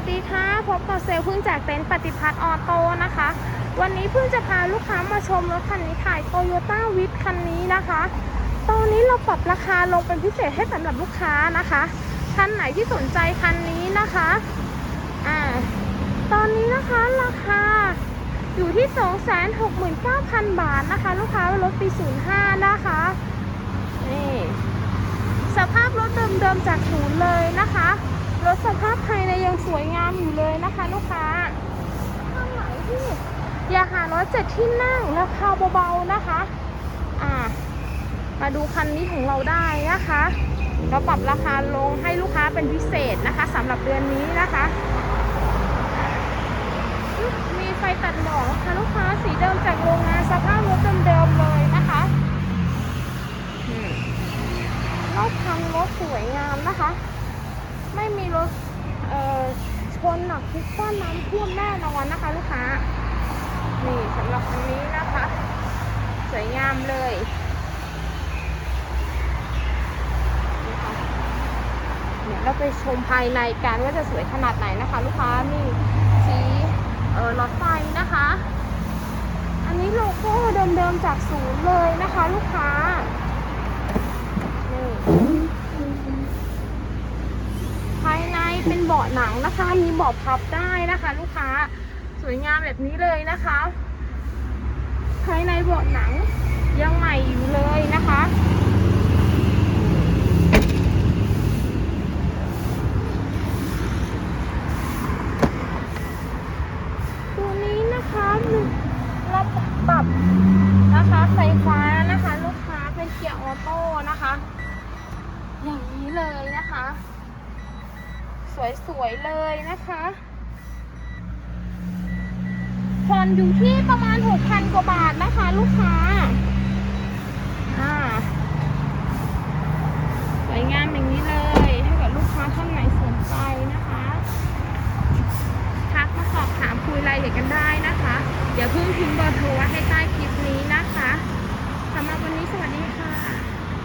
วัสดีค่ะ พบกับเซลล์พึ่งจากเต็นท์ปฏิพัฒน์ออโต้นะคะ วันนี้เพิ่งจะพาลูกค้ามาชมรถคันนี้ถ่ายโตโยต้าวิทคันนี้นะคะ ตอนนี้เราปรับราคาลงเป็นพิเศษให้สำหรับลูกค้านะคะท่านไหนที่สนใจคันนี้นะคะอ่าตอนนี้นะคะราคาอยู่ที่ 269,000 บาทนะคะ ลูกค้ารถปี 05 นะคะนี่สภาพรถเดิมๆจากศูนย์เลยนะคะ รถสภาพภายในยังสวยงามอยู่เลยนะคะ ลูกค้าท่านไหนที่อยากหารถเจ็ดที่นั่งราคาเบาๆนะคะ อ่า มาดูคันนี้ของเราได้นะคะ เราปรับราคาลงให้ลูกค้าเป็นพิเศษนะคะสำหรับเดือนนี้นะคะ มีไฟตัดหมอกค่ะลูกค้าสีเดิมจากโรงงานสภาพรถเดิมๆเลยนะคะรอบคันรถสวยงามนะคะ ชนหนักพลิกคว่ำน้ำท่วมแน่นอนนะคะ ลูกค้า นี่สำหรับคันนี้นะคะ สวยงามเลยนี่ค่ะเดี๋ยวเราไปชมภายในกันว่าจะสวยขนาดไหนนะคะ ลูกค้านี่สีเออหลอดไฟนะคะ อันนี้โลโก้เดิมๆจากศูนย์เลยนะคะ ลูกค้านี่ภายในเป็นเบาะ หนังนะคะ มีเบาะพับได้นะคะ ลูกค้าสวยงามแบบนี้เลยนะคะภายในเบาะหนังยังใหม่อยู่เลยนะคะตัวนี้นะคะมีระบบปรับนะคะไฟฟ้านะคะ ลูกค้าเป็นเกียร์ออโต้นะคะ อย่างนี้เลยนะคะ สวยๆเลยนะคะผ่อนอยู่ที่ประมาณ 6,000 กว่าบาทนะคะ ลูกค้า อ่า สวยงามอย่างนี้เลยถ้าเกิดลูกค้าท่านไหนสนใจนะคะ ทักมาสอบถามคุยรายละเอียดกันได้นะคะ เดี๋ยวเพิ่งทิ้งเบอร์โทรไว้ให้ใต้คลิปนี้นะคะสำหรับวันนี้สวัสดีค่ะ